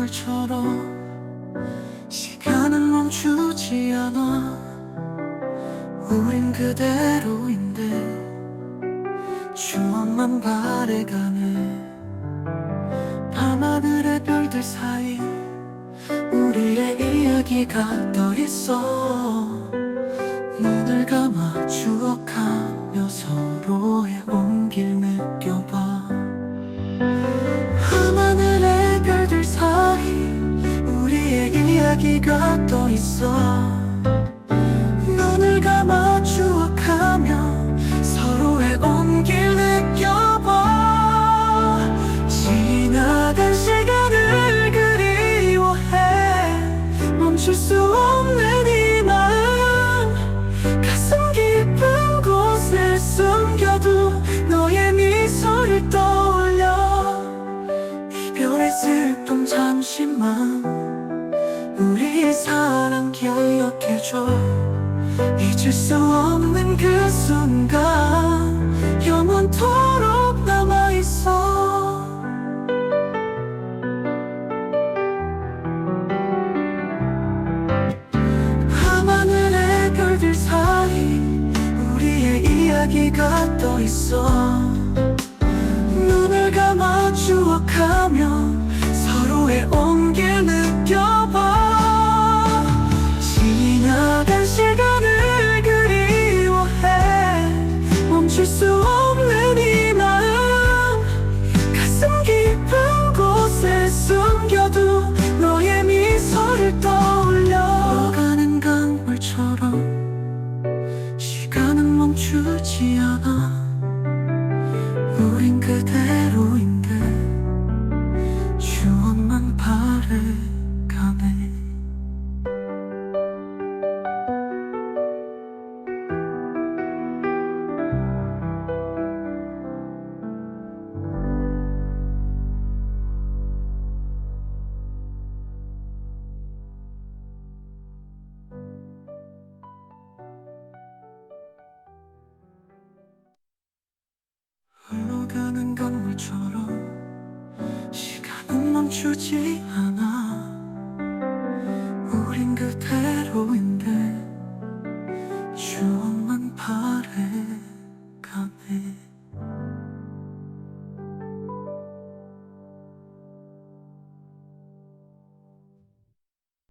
건물처럼 시간은 멈추지 않아. 우린 그대로인데 추억만 바래가네 밤하늘의 별들 사이 우리의 이야기가 떠있어. 눈을 감아 추억하며 서로의 온길 느껴 이야기가 떠있어. 눈을 감아 추억하며 서로의 온길 느껴봐. 지나간 시간을 그리워해. 멈출 수 없는 이 마음. 가슴 깊은 곳에 숨겨둔 너의 미소를 떠올려. 이별의 슬픔 잠시만 우리의 사랑 기억해줘. 잊을 수 없는 그 순간 영원토록 남아있어. 밤하늘의 별들 사이 우리의 이야기가 떠있어. 눈을 감아 추억하며 서로의 온길 멈추지 않아. 우린 그대로인 멈추지 않아. 우린 그대